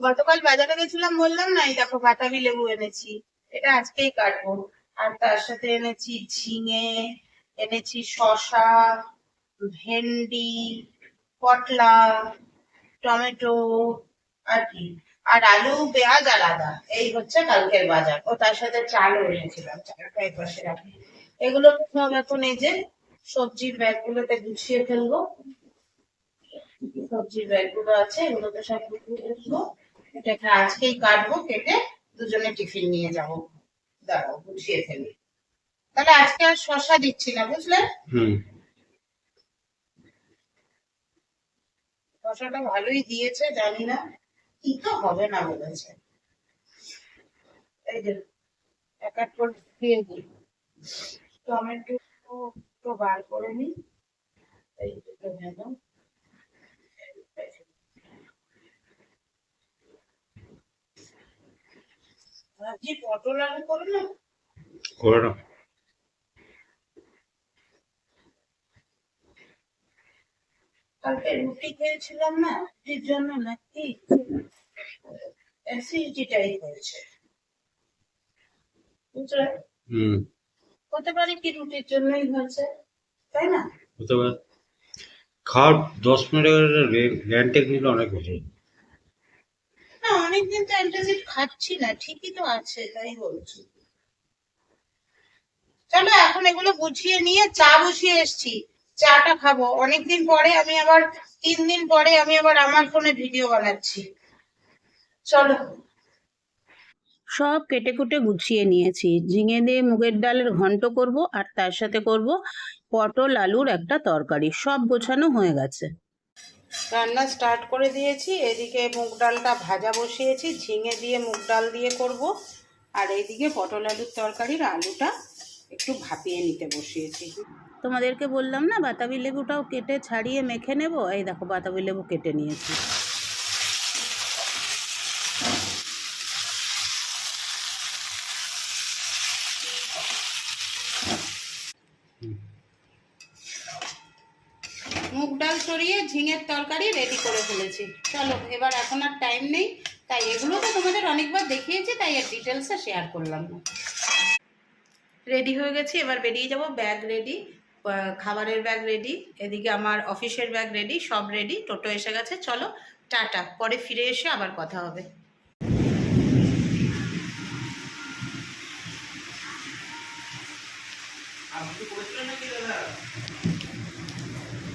গতকাল বাজারে গেছিলাম, বললাম, না, এই দেখো বাতাবি লেবু এনেছি। এটা আজকেই কাটবো। আর তার সাথে এনেছি ঝিঙে, এনেছি শসা, ভেন্ডি, পটলা, টমেটো, আর কি? আর আলু পেঁয়াজ আলাদা। এই হচ্ছে কালকের বাজার। ও তার সাথে চালও এনেছিলাম চালটা এই পাশে রাখি এগুলো এখন এই যে সবজির ব্যাগ গুলোতে গুছিয়ে ফেলব। সবজির ব্যাগগুলো আছে, এগুলোতে সব গুছিয়ে ফেলব। এটাকে আজকেই কাটবো কেটে দুজনে টিফিন নিয়ে যাব। দাঁড়াও গুছিয়ে ফেলি। তাহলে আজকে আর শশা দিচ্ছি না বুঝলে? শশাটা ভালোই দিয়েছে জানি না কি তো হবে না বলেছে। এই যে এক এক করে দিয়ে দিই। টমেটো তো বার করে নি এই দুটো গেল ভাবছি পটল আলু করে না কালকে রুটি খেয়েছিলাম না এর জন্য নাকি অ্যাসিডিটিটাই হয়েছে। বুঝলে? হুম। হতে পারে কি রুটির জন্যই হয়েছে তাই না? হতে পারে। খাওয়ার দশ মিনিট নিলে অনেক বেশি অনেকদিন তো অ্যান্টাসিড খাচ্ছি না, ঠিকই তো আছে, তাই বলছি। চলো, এখন এগুলো গুছিয়ে নিয়ে চা বসিয়ে এসছি। চাটা খাব। অনেকদিন পরে আমি আবার, তিন দিন পরে আমি আবার আমার ফোনে ভিডিও বানাচ্ছি। চলো। সব কেটে কুটে গুছিয়ে নিয়েছি। ঝিঙে দিয়ে মুগের ডালের ঘন্ট করব আর তার সাথে করব পটল আলুর একটা তরকারি। সব গোছানো হয়ে গেছে। রান্না স্টার্ট করে দিয়েছি। এদিকে মুগ ডালটা ভাজা বসিয়েছি, ঝিঙে দিয়ে মুগ ডাল দিয়ে করব। আর এইদিকে পটল আলুর তরকারির আলুটা একটু ভাপিয়ে নিতে বসিয়েছি। তোমাদেরকে বললাম না, বাতাবি লেবুটাও কেটে ছাড়িয়ে মেখে নেব? এই দেখো, বাতাবি লেবু কেটে নিয়েছি মুগ ডাল সরিয়ে ঝিঙের তরকারি রেডি করে ফেলেছি। চলো, এবার এখন আর টাইম নেই, তাই এগুলো তো তোমাদের অনেকবার দেখিয়েছি, তাই এর ডিটেলসে শেয়ার করলাম। না রেডি হয়ে গেছি, এবার বেরিয়ে যাব ব্যাগ রেডি খাবারের ব্যাগ রেডি এদিকে আমার অফিসের ব্যাগ রেডি সব রেডি টোটো এসে গেছে, চলো, টাটা, পরে ফিরে এসে আবার কথা হবে।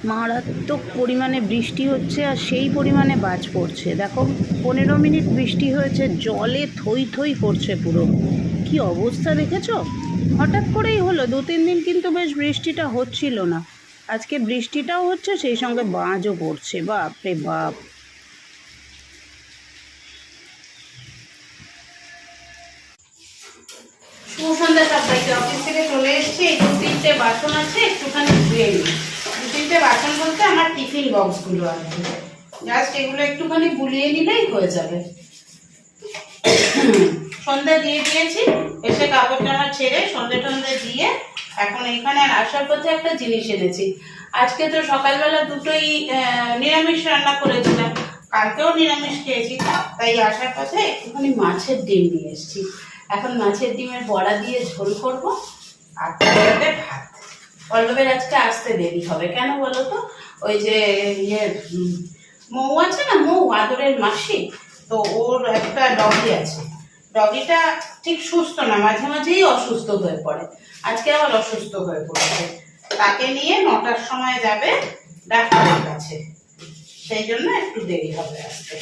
মারাত্মক পরিমাণে বৃষ্টি হচ্ছে আর সেই পরিমাণে বাজ পড়ছে। দেখো, পনেরো মিনিট বৃষ্টি হয়েছে, জলে থই থই করছে পুরো। কি অবস্থা দেখেছ? হঠাৎ করেই হলো, দু তিন দিন কিন্তু বেশ বৃষ্টিটা হচ্ছিল না। আজকে বৃষ্টিটাও হচ্ছে, সেই সঙ্গে বাজও পড়ছে। বাপ! রে বাপ সন্ধ্যা, সবাইকে। অফিস থেকে চলে এসেছি, এই তিনটে বাসন আছে, একটুখানি ধুয়ে নিই। তিনটে বাসন বলতে আমার টিফিন বক্সগুলো আছে জাস্ট এগুলো একটুখানি বুলিয়ে নিলেই হয়ে যাবে। সন্ধ্যা দিয়ে দিয়েছি, এসে কাপড় জামা ছেড়ে সন্ধ্যে টন্ধে দিয়ে এখন এখানে আর আসার পথে একটা জিনিস এনেছি। আজকে তো সকালবেলা দুটোই নিরামিষ রান্না করেছিলাম। কালকেও নিরামিষ খেয়েছি, তাই আসার পথে একটুখানি মাছের ডিম নিয়ে এসেছি। এখন মাছের ডিমের বড়া দিয়ে ঝোল করব, আর তার ভাত। পল্লবের আজকে আসতে দেরি হবে। কেন বলো তো? ওই যে ইয়ে মৌ আছে না? মৌ, আদরের মাসি। তো ওর একটা ডগি আছে। ডগিটা ঠিক সুস্থ না, মাঝে মাঝেই অসুস্থ হয়ে পড়ে। আজকে আবার অসুস্থ হয়ে পড়েছে। তাকে নিয়ে নটার সময় যাবে ডাক্তারের কাছে। সেই জন্য একটু দেরি হবে আসতে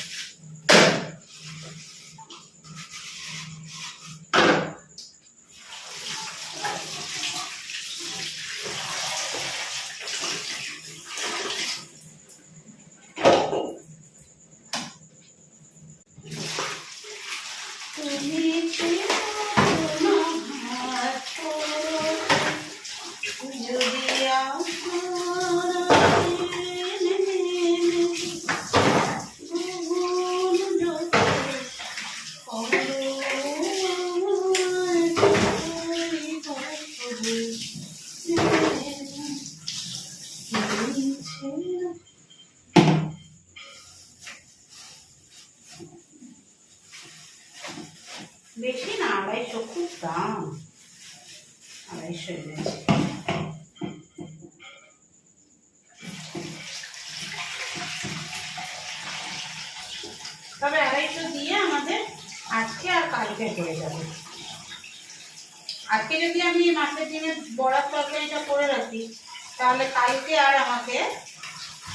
তুমি বেশি না, আড়াইশো, খুব দাম। আড়াইশো তবে আড়াইশো দিয়ে আমাদের আজকে আর কালকে হয়ে যাবে। আজকে যদি আমি মাছের ডিমের বড়ার তরকারিটা করে রাখি, তাহলে কালকে আর আমাকে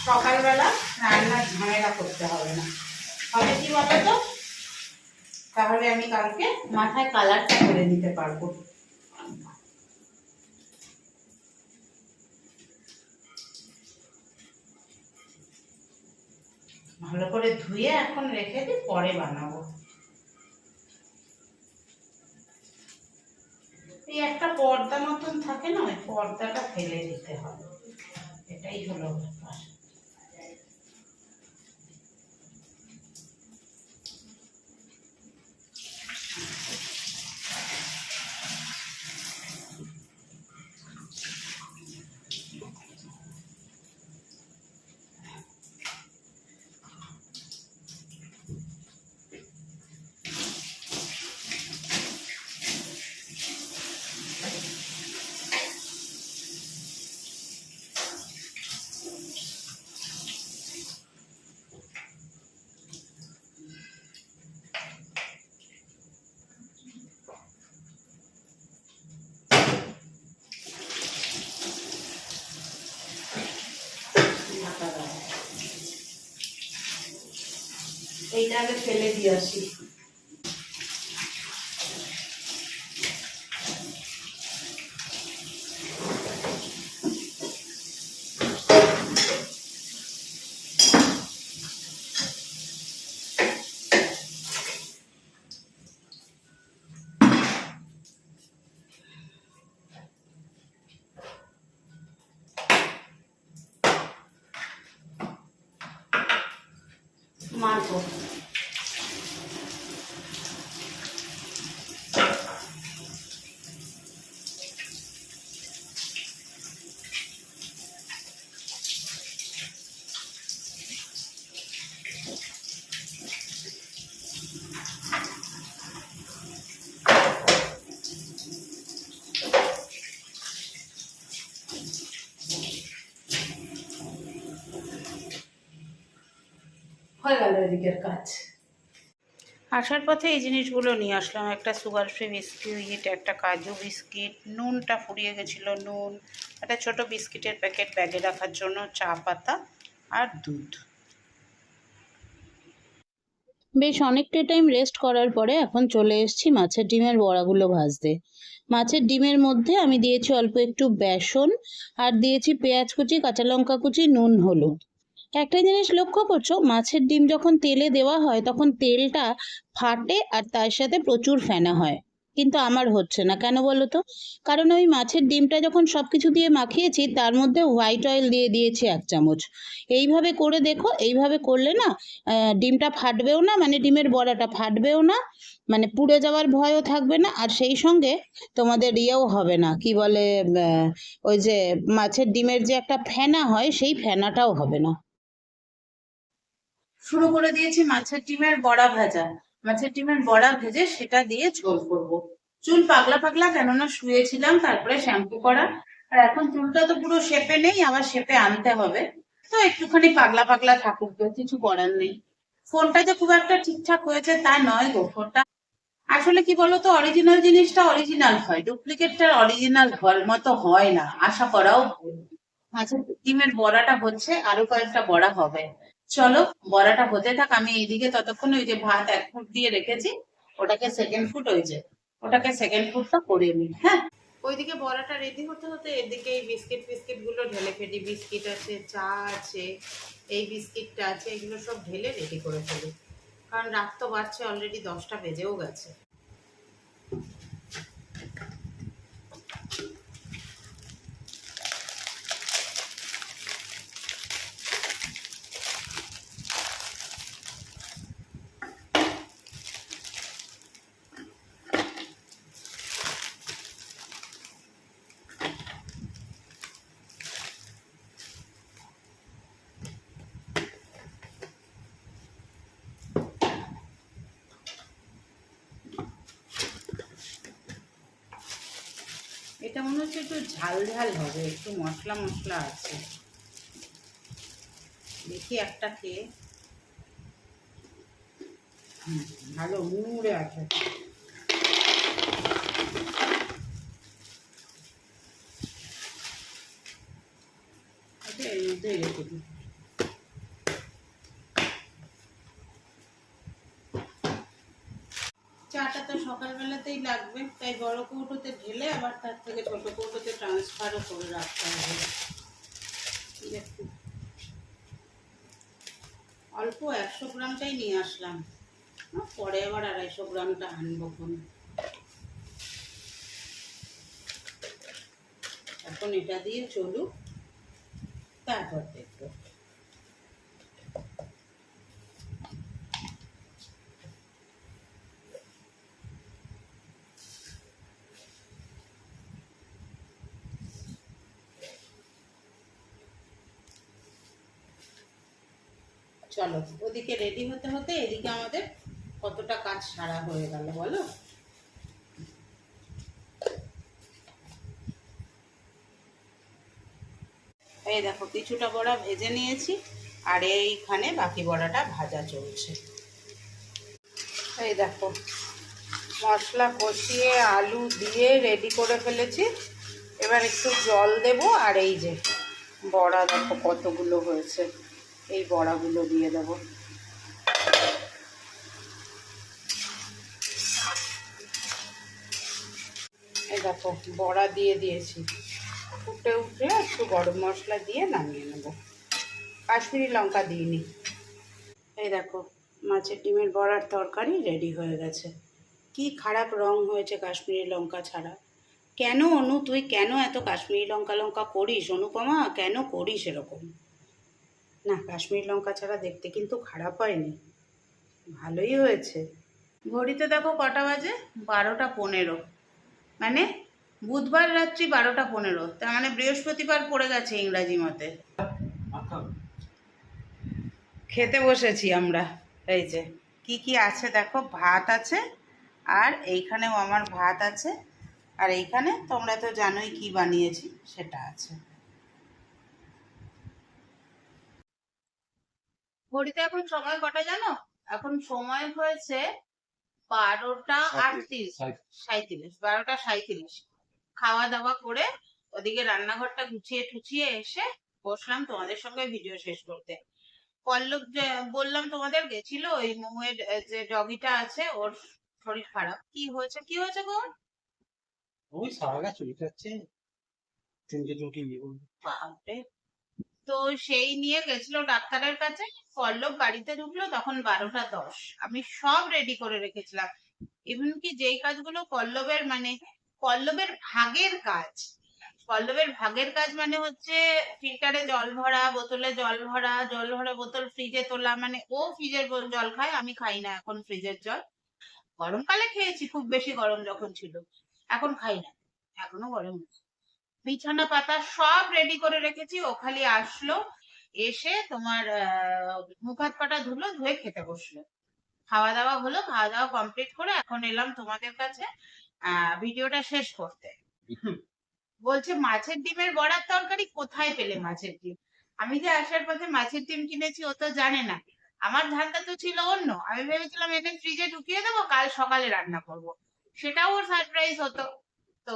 সকালবেলা রান্নার ঝামেলা করতে হবে না। হবে কি বলো তো তাহলে আমি কালকে মাথায় কালারটা করে দিতে পারব। ভালো করে ধুয়ে এখন রেখে দিই পরে বানাবো। এই একটা পর্দা মতন থাকে না, ওই পর্দাটা ফেলে দিতে হবে। এটাই হলো ব্যাপার। এইটা আগে ফেলে দিয়ে আসি। মারবো। এদিকের কাজ। আসার পথে এই জিনিসগুলো নিয়ে আসলাম। একটা সুগার ফ্রি বিস্কিট একটা কাজু বিস্কিট নুনটা ফুরিয়ে গেছিল নুন একটা ছোট বিস্কিটের প্যাকেট ব্যাগে রাখার জন্য চা পাতা আর দুধ। বেশ অনেকটা টাইম রেস্ট করার পরে এখন চলে এসেছি মাছের ডিমের বড়াগুলো ভাজতে। মাছের ডিমের মধ্যে আমি দিয়েছি অল্প একটু বেসন আর দিয়েছি পেঁয়াজ কুচি কাঁচা লঙ্কা কুচি নুন হলুদ। একটা জিনিস লক্ষ্য করছ, মাছের ডিম যখন তেলে দেওয়া হয়, তখন তেলটা ফাটে আর তার সাথে প্রচুর ফেনা হয়। কিন্তু আমার হচ্ছে না। কেন বলো তো? কারণ ওই মাছের ডিমটা যখন সব কিছু দিয়ে মাখিয়েছি, তার মধ্যে হোয়াইট অয়েল দিয়ে দিয়েছি এক চামচ। এইভাবে করে দেখো, এইভাবে করলে না ডিমটা ফাটবেও না মানে ডিমের বড়াটা ফাটবেও না মানে পুড়ে যাওয়ার ভয়ও থাকবে না। আর সেই সঙ্গে তোমাদের ইয়েও হবে না, কি বলে ওই যে মাছের ডিমের যে একটা ফেনা হয়, সেই ফেনাটাও হবে না। শুরু করে দিয়েছি মাছের ডিমের বড়া ভাজা। মাছের ডিমের বড়া ভেজে সেটা দিয়ে ঝোল করব। চুল পাগলা পাগলা কেননা শুয়েছিলাম, তারপরে শ্যাম্পু করা। আর এখন চুলটা তো পুরো শেপে নেই, আবার শেপে আনতে হবে। তো একটুখানি পাগলা পাগলা থাকুক কিছু করার নেই। ফোনটা যে খুব একটা ঠিকঠাক হয়েছে তা নয় গো, ফোনটা আসলে কি বলতো অরিজিনাল জিনিসটা অরিজিনাল হয় ডুপ্লিকেটটা অরিজিনাল হওয়ার মতো হয় না, আশা করাও ভুল। মাছের ডিমের বড়াটা হচ্ছে আরও কয়েকটা বড়া হবে। চলো, বড়াটা হতে থাক, আমি এইদিকে ততক্ষণ ওই যে ভাত এক ফুট দিয়ে রেখেছি, ওটাকে সেকেন্ড ফুট ওই যে, ওটাকে সেকেন্ড ফুটটা করে নিই হ্যাঁ? ওইদিকে বড়াটা রেডি হতে হতে এদিকে এই বিস্কিট ফিস্কিটগুলো ঢেলে ফেলি, বিস্কিট আছে, চা আছে, এই বিস্কিটটা আছে, এগুলো সব ঢেলে রেডি করে ফেলি। কারণ রাত তো বাড়ছে অলরেডি দশটা বেজেও গেছে। মনে হচ্ছে একটু ঝাল ঝাল হবে, একটু মশলা মশলা আছে। দেখি একটা খেয়ে। ভালো মুড়ে আছে। আচ্ছা এই মধ্যে রেখে দিই। চাটা তো সকালবেলাতেই লাগবে, তাই বড় কৌটোতে ঢেলে আবার তার থেকে ছোট কৌটোতে ট্রান্সফারও করে রাখতে হবে। অল্প একশো গ্রামটাই নিয়ে আসলাম। পরে আবার আড়াইশো গ্রামটা আনব কোন এখন এটা দিয়ে চলুক। তারপর দেখব। চলো, ওদিকে রেডি হতে হতে এদিকে আমাদের কতটা কাজ সারা হয়ে গেল, বলো? এই দেখো, কিছুটা বড়া ভেজে নিয়েছি, আর এইখানে বাকি বড়াটা ভাজা চলছে। এই দেখো, মশলা কষিয়ে আলু দিয়ে রেডি করে ফেলেছি। এবার একটু জল দেব, আর এই যে বড়া দেখো কতগুলো হয়েছে। এই বড়াগুলো দিয়ে দেব। এই দেখো, বড়া দিয়ে দিয়েছি। ফুটে উঠলে একটু গরম মশলা দিয়ে নামিয়ে নেব। কাশ্মীরি লঙ্কা দিইনি। এই দেখো, মাছের ডিমের বড়ার তরকারি রেডি হয়ে গেছে। কি খারাপ রং হয়েছে কাশ্মীরি লঙ্কা ছাড়া। কেন অনু, তুই কেন এত কাশ্মীরি লঙ্কা লঙ্কা করিস অনুপমা? কেন করিস এরকম? না, কাশ্মীরি লঙ্কা ছাড়া দেখতে কিন্তু খারাপ হয়নি। ভালোই হয়েছে। ঘড়িতে দেখো কটা বাজে? বারোটা পনেরো। মানে বুধবার রাত্রি বারোটা পনেরো। তার মানে বৃহস্পতিবার পড়ে গেছে ইংরাজি মতে। খেতে বসেছি আমরা। এই যে, কি কি আছে দেখো? ভাত আছে, আর এইখানেও আমার ভাত আছে, আর এইখানে তোমরা তো জানোই কি বানিয়েছি, সেটা আছে। ঘড়িতে এখন সময় কটা জানো? এখন সময় হয়েছে বারোটা আটত্রিশ সাঁইত্রিশ। বারোটা সাঁইত্রিশ। খাওয়া দাওয়া করে ওদিকে রান্নাঘরটা গুছিয়ে টুছিয়ে এসে বসলাম তোমাদের সঙ্গে ভিডিও শেষ করতে। পল্লব যে বললাম তোমাদের গেছিল ওই মোমের যে ডগিটা আছে ওর শরীর খারাপ। কি হয়েছে কি হয়েছে গো? ওই সারা গাছ চলে যাচ্ছে তিনটে চুটি তো সেই নিয়ে গেছিল ডাক্তারের কাছে। পল্লব বাড়িতে ঢুকলো, তখন বারোটা দশ। আমি সব রেডি করে রেখেছিলাম। ইভেন কি যেই কাজগুলো পল্লবের মানে পল্লবের ভাগের কাজ। পল্লবের ভাগের কাজ মানে হচ্ছে ফিল্টারে জল ভরা, বোতলে জল ভরা জল ভরা বোতল ফ্রিজে তোলা মানে ও ফ্রিজের জল খায়, আমি খাই না এখন ফ্রিজের জল। গরমকালে খেয়েছি, খুব বেশি গরম যখন ছিল। এখন খাই না, এখনও গরম বিছানা পাতা সব রেডি করে রেখেছি, ও খালি আসলো এসে তোমার মুখ হাত পাটা ধুলো, ধুয়ে খেতে বসল। খাওয়া দাওয়া হলো, খাওয়া দাওয়া কমপ্লিট করে এখন এলাম তোমাদের কাছে ভিডিওটা শেষ করতে। বলছে, মাছের ডিমের বড়ার তরকারি কোথায় পেলে মাছের ডিম? আমি যে আসার পথে মাছের ডিম কিনেছি, ও তো জানে না। আমার ধান্দা তো ছিল অন্য। আমি ভেবেছিলাম এনে ফ্রিজে ঢুকিয়ে দেবো, কাল সকালে রান্না করব। সেটাও ওর সারপ্রাইজ হতো। তো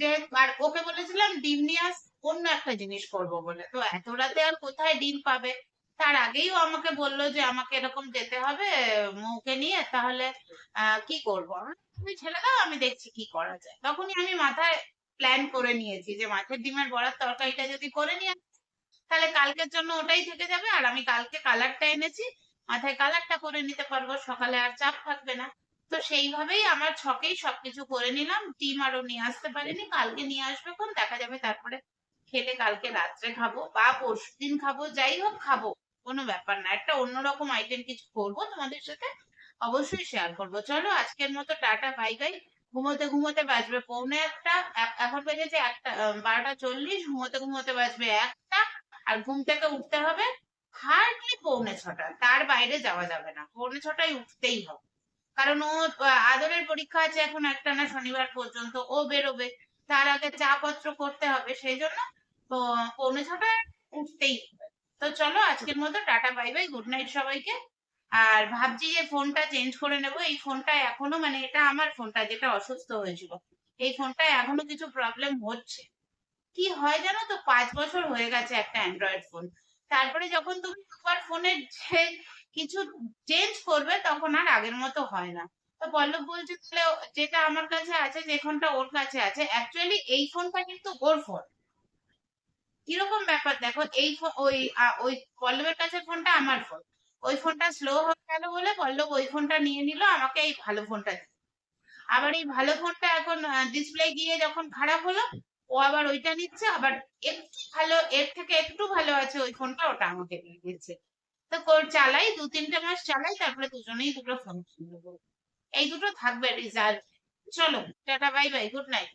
যে, আর ওকে বলেছিলাম ডিম নিয়ে আস, অন্য একটা জিনিস করব বলে। তো এত রাতে আর কোথায় ডিম পাবে? তার আগেই ও আমাকে বলল যে, আমাকে এরকম যেতে হবে মৌকে নিয়ে, তাহলে কি করব? তুমি ছেড়ে দাও, আমি দেখছি কি করা যায়। তখনই আমি মাথায় প্ল্যান করে নিয়েছি যে, মাছের ডিমের বড়ার তরকারিটা যদি করে নিয়ে তাহলে কালকের জন্য ওটাই থেকে যাবে। আর আমি কালকে কালারটা এনেছি, মাথায় কালারটা করে নিতে পারব। সকালে আর চাপ থাকবে না। তো সেইভাবেই আমার ছকেই সবকিছু করে নিলাম। ডিম আরও নিয়ে আসতে পারিনি, কালকে নিয়ে আসবে কোন? দেখা যাবে তারপরে খেলে কালকে রাত্রে খাব বা পরশু দিন খাব, যাই হোক খাব, কোনো ব্যাপার না। একটা অন্যরকম আইটেম কিছু করব তোমাদের সাথে, অবশ্যই শেয়ার করব। চলো আজকের মতো টাটা বাই বাই ঘুমোতে ঘুমোতে বাজবে পৌনে একটা এখন বেজেছে একটা বারোটা চল্লিশ, ঘুমোতে ঘুমোতে বাজবে একটা, আর ঘুম থেকে উঠতে হবে হার্ডলি পৌনে ছটা। তার বাইরে যাওয়া যাবে না, পৌনে ছটায় উঠতেই হবে। কারণ ও আদরের পরীক্ষা আছে এখন একটা না শনিবার পর্যন্ত, ও বেরোবে, তার আগে চা পত্র করতে হবে, সেই জন্য পৌনে ছটায় উঠতেই তো চলো আজকের মতো, tata, bye bye, good night সবাইকে। আর ভাবছি যে ফোনটা চেঞ্জ করে নেব, এই ফোনটা এখনও মানে এটা আমার ফোনটা, যেটা অসুস্থ হয়েছিল, এই ফোনটা এখনও কিছু প্রবলেম হচ্ছে। কি হয় জানো তো, পাঁচ বছর হয়ে গেছে একটা অ্যান্ড্রয়েড ফোন তারপরে যখন তুমি একবার ফোনের যে কিছু চেঞ্জ করবে তখন আর আগের মতো হয় না। তো পল্লব বলছে, তাহলে যেটা আমার কাছে আছে, যে ফোনটা ওর কাছে আছে অ্যাকচুয়ালি এই ফোনটা কিন্তু ওর ফোন। কীরকম ব্যাপার? দেখো, এই ওই ওই পল্লবের কাছে ফোনটা আমার ফোন। ওই ফোনটা স্লো হয়ে গেল বলে পল্লব ওই ফোনটা নিয়ে নিল, আমাকে এই ভালো ফোনটা দিল। আবার এই ভালো ফোনটা এখন ডিসপ্লে গিয়ে যখন খারাপ হলো, ও আবার ওইটা নিচ্ছে, আবার একটু ভালো, এর থেকে একটু ভালো আছে ওই ফোনটা, ওটা আমাকে দিয়ে দিচ্ছে তো চালাই, দু তিনটে মাস চালাই, তারপরে দুজনেই দুটো ফোন কিনবো। এই দুটো থাকবে রিজার্ভ চলো, tata bye bye good night